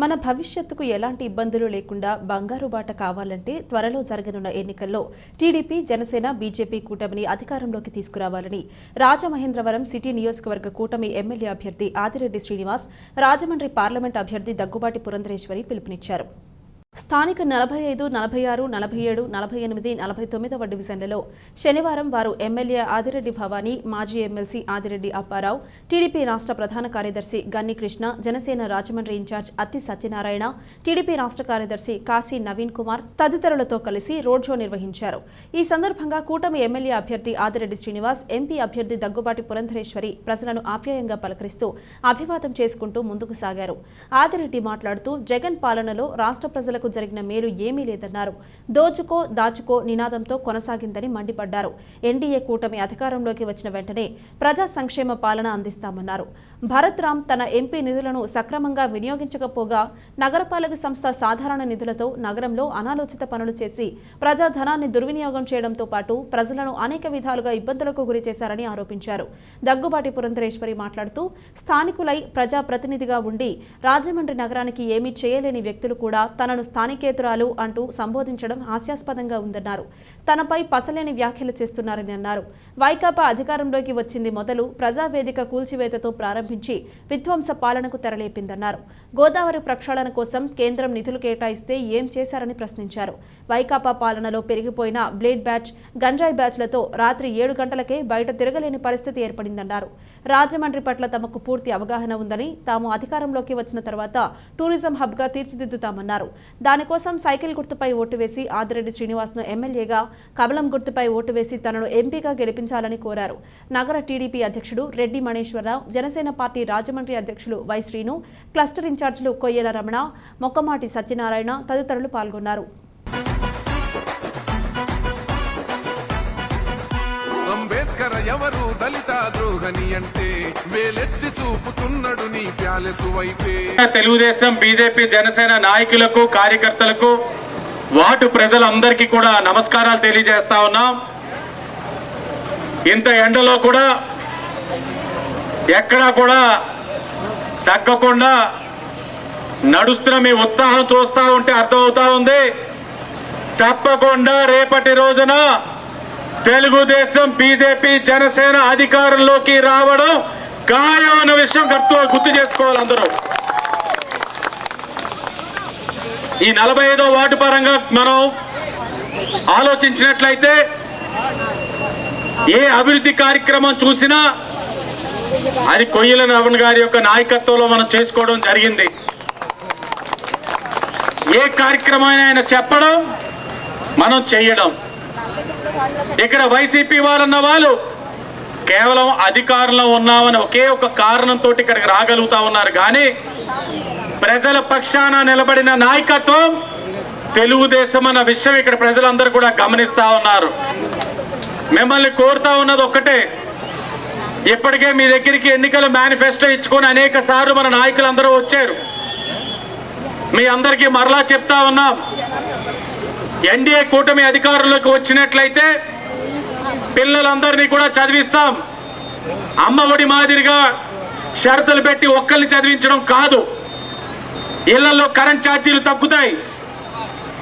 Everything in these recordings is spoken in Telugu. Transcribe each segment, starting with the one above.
మన భవిష్యత్తుకు ఎలాంటి ఇబ్బందులు లేకుండా బంగారు బాట కావాలంటే త్వరలో జరగనున్న ఎన్నికల్లో టీడీపీ జనసేన బీజేపీ కూటమిని అధికారంలోకి తీసుకురావాలని రాజమహేంద్రవరం సిటీ నియోజకవర్గ కూటమి ఎమ్మెల్యే అభ్యర్థి ఆదిరెడ్డి శ్రీనివాస్ రాజమండ్రి పార్లమెంట్ అభ్యర్థి దగ్గుబాటి పురంధరేశ్వరి పిలుపునిచ్చారు. స్థానిక నలభై ఐదు నలభై ఆరు నలభై ఏడు నలభై ఎనిమిది నలభై తొమ్మిదవ డివిజన్లలో శనివారం వారు ఎమ్మెల్యే ఆదిరెడ్డి భవానీ మాజీ ఎమ్మెల్సీ ఆదిరెడ్డి అప్పారావు టీడీపీ రాష్ట్ర ప్రధాన కార్యదర్శి గన్ని కృష్ణ జనసేన రాజమండ్రి ఇన్ఛార్జ్ అత్తి సత్యనారాయణ టీడీపీ రాష్ట్ర కార్యదర్శి కాశీ నవీన్ కుమార్ తదితరులతో కలిసి రోడ్ షో నిర్వహించారు. ఈ సందర్భంగా కూటమి ఎమ్మెల్యే అభ్యర్థి ఆదిరెడ్డి శ్రీనివాస్ ఎంపీ అభ్యర్థి దగ్గుబాటి పురంధరేశ్వరి ప్రజలను ఆప్యాయంగా పలకరిస్తూ అభివాదం చేసుకుంటూ ముందుకు సాగారు. ఆదిరెడ్డి మాట్లాడుతూ జగన్ పాలనలో రాష్ట్ర ప్రజలకు జరిగిన మేలు ఏమీ లేదన్నారు. దోచుకో దాచుకో నినాదంతో కొనసాగిందని మండిపడ్డారు. ఎన్డీఏ కూటమి అధికారంలోకి వచ్చిన వెంటనే ప్రజా సంక్షేమ పాలన అందిస్తామన్నారు. భరత్ రామ్ తన ఎంపీ నిధులను సక్రమంగా వినియోగించకపోగా నగరపాలక సంస్థ సాధారణ నిధులతో నగరంలో అనాలోచిత పనులు చేసి ప్రజాధనాన్ని దుర్వినియోగం చేయడంతో పాటు ప్రజలను అనేక విధాలుగా ఇబ్బందులకు గురి చేశారని ఆరోపించారు. దగ్గుబాటి పురంధరేశ్వరి మాట్లాడుతూ స్థానికులై ప్రజాప్రతినిధిగా ఉండి రాజమండ్రి నగరానికి ఏమీ చేయలేని వ్యక్తులు కూడా తనను స్థానికేతరాలు అంటూ సంబోధించడం హాస్యాస్పదంగా ఉందన్నారు. తనపై పసలేని వ్యాఖ్యలు చేస్తున్నారని అన్నారు. వైకాపా అధికారంలోకి వచ్చింది మొదలు ప్రజావేదిక కూల్చివేతతో ప్రారంభించి విధ్వంస పాలనకు తెరలేపిందన్నారు. గోదావరి ప్రక్షాళన కోసం కేంద్రం నిధులు కేటాయిస్తే ఏం చేశారని ప్రశ్నించారు. వైకాపా పాలనలో పెరిగిపోయిన బ్లేడ్ బ్యాచ్ గంజాయి బ్యాచ్లతో రాత్రి ఏడు గంటలకే బయట తిరగలేని పరిస్థితి ఏర్పడిందన్నారు. రాజమండ్రి పట్ల తమకు పూర్తి అవగాహన ఉందని తాము అధికారంలోకి వచ్చిన తర్వాత టూరిజం హబ్గా తీర్చిదిద్దుతామన్నారు. దానికోసం సైకిల్ గుర్తుపై ఓటు వేసి ఆదిరెడ్డి శ్రీనివాస్ను ఎమ్మెల్యేగా కమలం గుర్తుపై ఓటు వేసి తనను ఎంపీగా గెలిపించాలని కోరారు. నగర టీడీపీ అధ్యక్షుడు రెడ్డి మణేశ్వరరావు జనసేన పార్టీ రాజమండ్రి అధ్యక్షులు వై శ్రీను క్లస్టర్ ఇన్ఛార్జీలు కొయ్యల రమణ మొక్కమాటి సత్యనారాయణ తదితరులు పాల్గొన్నారు. అంబేద్కర్ ఎవరు దళిత ద్రోహని అంటే వేలెత్తి చూపుతున్నాడు నీ ప్యాలెసు వైపే. తెలుగుదేశం బీజేపీ జనసేన నాయకులకు కార్యకర్తలకు వాటు ప్రజలందరికీ కూడా నమస్కారాలు తెలియజేస్తా ఉన్నాం. ఇంత ఎండలో కూడా ఎక్కడా కూడా తగ్గకుండా నడుస్తున్న మీ ఉత్సాహం చూస్తూ ఉంటే అర్థమవుతా ఉంది. తప్పకుండా రేపటి రోజున తెలుగుదేశం బీజేపీ జనసేన అధికారంలోకి రావడం ఖాయం అన్న విషయం గుర్తు గుర్తు చేసుకోవాలి అందరూ. ఈ నలభై ఐదో వార్డు పరంగా మనం ఆలోచించినట్లయితే ఏ అభివృద్ధి కార్యక్రమం చూసినా అది కొయ్యల నవన్ గారి యొక్క నాయకత్వంలో మనం చేసుకోవడం జరిగింది. ఏ కార్యక్రమాన్ని ఆయన చెప్పడం మనం చేయడం. ఇక్కడ వైసీపీ వారన్న వాళ్ళు కేవలం అధికారంలో ఉన్నామని ఒకే ఒక కారణంతో ఇక్కడికి రాగలుగుతా ఉన్నారు. కానీ ప్రజల పక్షాన నిలబడిన నాయకత్వం తెలుగుదేశం అన్న విషయం ఇక్కడ ప్రజలందరూ కూడా గమనిస్తా ఉన్నారు. మిమ్మల్ని కోరుతా ఉన్నది ఒక్కటే ఇప్పటికే మీ దగ్గరికి ఎన్నికల మేనిఫెస్టో ఇచ్చుకొని అనేక సార్లు మన నాయకులందరూ వచ్చారు. మీ అందరికీ మరలా చెప్తా ఉన్నాం. ఎన్డీఏ కూటమి అధికారంలోకి వచ్చినట్లయితే పిల్లలందరినీ కూడా చదివిస్తాం. అమ్మ ఒడి మాదిరిగా షరతులు పెట్టి ఒక్కరిని చదివించడం కాదు. ఇళ్ళలో కరెంట్ ఛార్జీలు తగ్గుతాయి.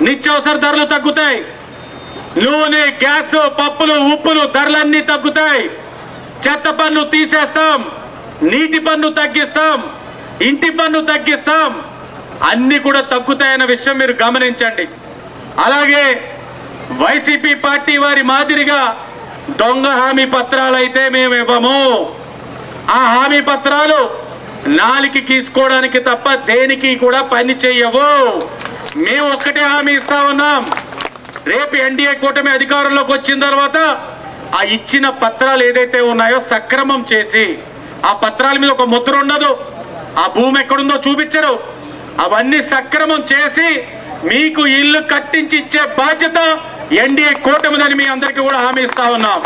నిత్యావసర ధరలు తగ్గుతాయి. నూనె గ్యాస్ పప్పులు ఉప్పులు ధరలన్నీ తగ్గుతాయి. చెత్త పన్ను తీసేస్తాం. నీటి పన్ను తగ్గిస్తాం. ఇంటి పన్ను తగ్గిస్తాం. అన్ని కూడా తగ్గుతాయన్న విషయం మీరు గమనించండి. అలాగే వైసీపీ పార్టీ వారి మాదిరిగా దొంగ హామీ పత్రాలు అయితే మేము ఇవ్వము. ఆ హామీ పత్రాలు నాలికి గీసుకోవడానికి తప్ప దేనికి కూడా పని చెయ్యవు. మేము ఒక్కటే హామీ ఇస్తా ఉన్నాం. రేపు ఎన్డీఏ కూటమి అధికారంలోకి వచ్చిన తర్వాత ఆ ఇచ్చిన పత్రాలు ఏదైతే ఉన్నాయో సక్రమం చేసి ఆ పత్రాల మీద ఒక ముద్ర ఉండదు. ఆ భూమి ఎక్కడుందో చూపించరు. అవన్నీ సక్రమం చేసి మీకు ఇల్లు కట్టించి ఇచ్చే బాధ్యత ఎన్డీఏ కూటమిదని మీ అందరికీ కూడా హామీ ఇస్తా ఉన్నాం.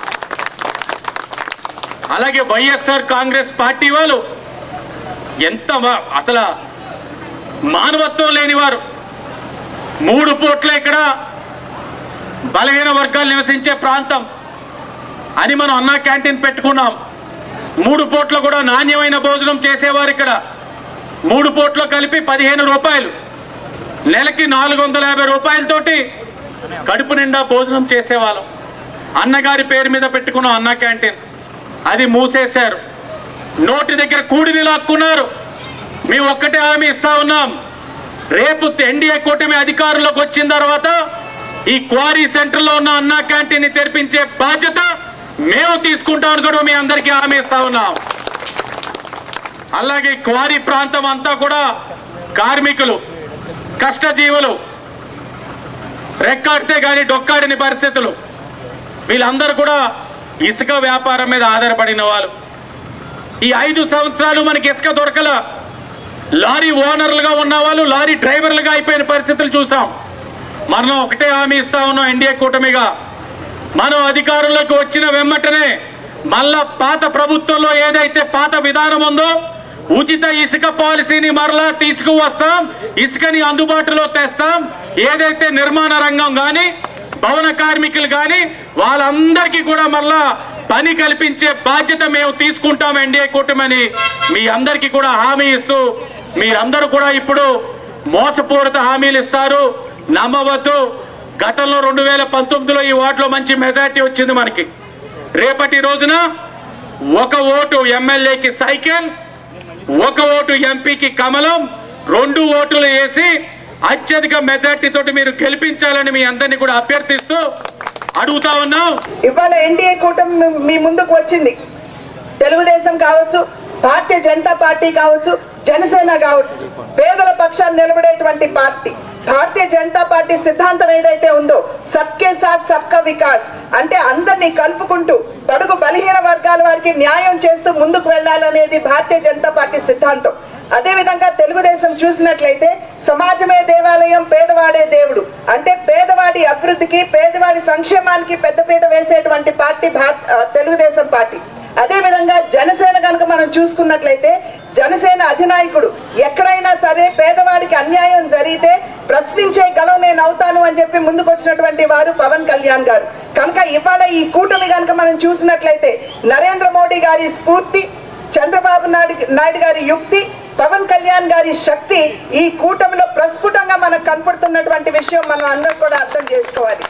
అలాగే వైఎస్ఆర్ కాంగ్రెస్ పార్టీ వాళ్ళు ఎంత అసలు మానవత్వం లేని వారు. మూడు పూట్ల ఇక్కడ బలహీన వర్గాలు నివసించే ప్రాంతం అని మనం అన్నా క్యాంటీన్ పెట్టుకున్నాం. మూడు పూట్ల కూడా నాణ్యమైన భోజనం చేసేవారు ఇక్కడ. మూడు పూట్లో కలిపి పదిహేను రూపాయలు. నెలకి నాలుగు వందల యాభై రూపాయలతోటి కడుపు నిండా భోజనం చేసేవాళ్ళం. అన్నగారి పేరు మీద పెట్టుకున్న అన్న క్యాంటీన్. అది మూసేశారు. నోటి దగ్గర కూడిని లాక్కున్నారు. మేము ఒక్కటే హామీ ఇస్తా ఉన్నాం. రేపు ఎన్డీఏ కూటమి అధికారంలోకి వచ్చిన తర్వాత ఈ క్వారీ సెంటర్లో ఉన్న అన్నా క్యాంటీన్ని తెరిపించే బాధ్యత మేము తీసుకుంటామని కూడా మీ అందరికీ హామీ ఇస్తా ఉన్నాం. అలాగే క్వారీ ప్రాంతం అంతా కూడా కార్మికులు కష్టజీవులు రెక్కాడితే కానీ డొక్కాడిని పరిస్థితులు. వీళ్ళందరూ కూడా ఇసుక వ్యాపారం మీద ఆధారపడిన వాళ్ళు. ఈ ఐదు సంవత్సరాలు మనకి ఇసుక దొరకల. లారీ ఓనర్లుగా ఉన్న వాళ్ళు లారీ డ్రైవర్లుగా అయిపోయిన పరిస్థితులు చూసాం. మనం ఒకటే హామీ ఇస్తా ఉన్నాం ఎన్డీఏ కూటమిగా. మనం అధికారంలోకి వచ్చిన వెమ్మటనే మళ్ళా పాత ప్రభుత్వంలో ఏదైతే పాత విధానం ఉందో ఉచిత ఇసుక పాలసీని మరలా తీసుకువస్తాం ఇసుకని అందుబాటులో తెస్తాం. ఏదైతే నిర్మాణ రంగం కానీ భవన కార్మికులు కానీ వాళ్ళందరికీ కూడా మరలా పని కల్పించే బాధ్యత మేము తీసుకుంటాం ఎన్డీఏ కూటమని. మీ అందరికీ కూడా హామీ ఇస్తూ మీరందరూ కూడా ఇప్పుడు మోసపూరిత హామీలు ఇస్తారు. నమ్మవద్దు. గతంలో రెండు వేల పంతొమ్మిదిలో ఈ వార్డులో మంచి మెజార్టీ వచ్చింది మనకి. రేపటి రోజున ఒక ఓటు ఎమ్మెల్యేకి సైకిల్ ఒక ఓటు ఎంపీకి కమలం రెండు ఓటులు వేసి అత్యధిక మెజార్టీ తోటి మీరు గెలిపించాలని మీ అందరినీ కూడా అభ్యర్థిస్తూ అడుగుతా ఉన్నాం. ఇవాళ ఎన్డీఏ కూటమి మీ- ముందుకు వచ్చింది. తెలుగుదేశం కావచ్చు భారతీయ జనతా పార్టీ కావచ్చు జనసేన కావచ్చు పేదల పక్షాన్ని నిలబడేటువంటి పార్టీ. భారతీయ జనతా పార్టీ సిద్ధాంతం ఏదైతే ఉందో సబ్కే సాత్ సబ్కా వికాస్ అంటే అందరినీ కలుపుకుంటూ పడుగు బలహీన వర్గాల వారికి న్యాయం చేస్తూ ముందుకు వెళ్ళాలనేది భారతీయ జనతా పార్టీ సిద్ధాంతం. అదే విధంగా తెలుగుదేశం చూసినట్లయితే సమాజమే దేవాలయం పేదవాడే దేవుడు. అంటే పేదవాడి అభివృద్ధికి పేదవాడి సంక్షేమానికి పెద్దపీట వేసేటువంటి పార్టీ భారత్ తెలుగుదేశం పార్టీ. అదే విధంగా జనసేన కనుక మనం చూసుకున్నట్లయితే జనసేన అధినాయకుడు ఎక్కడైనా సరే పేదవాడికి అన్యాయం జరిగితే ప్రశ్నించే గలం నేను అవుతాను అని చెప్పి ముందుకొచ్చినటువంటి వారు పవన్ కళ్యాణ్ గారు. కనుక ఇవాళ ఈ కూటమి కనుక మనం చూసినట్లయితే నరేంద్ర మోడీ గారి స్ఫూర్తి చంద్రబాబు నాయుడు నాయుడు గారి యుక్తి పవన్ కళ్యాణ్ గారి శక్తి ఈ కూటమిలో ప్రస్ఫుటంగా మనకు కనపడుతున్నటువంటి విషయం మనం అందరూ కూడా అర్థం చేసుకోవాలి.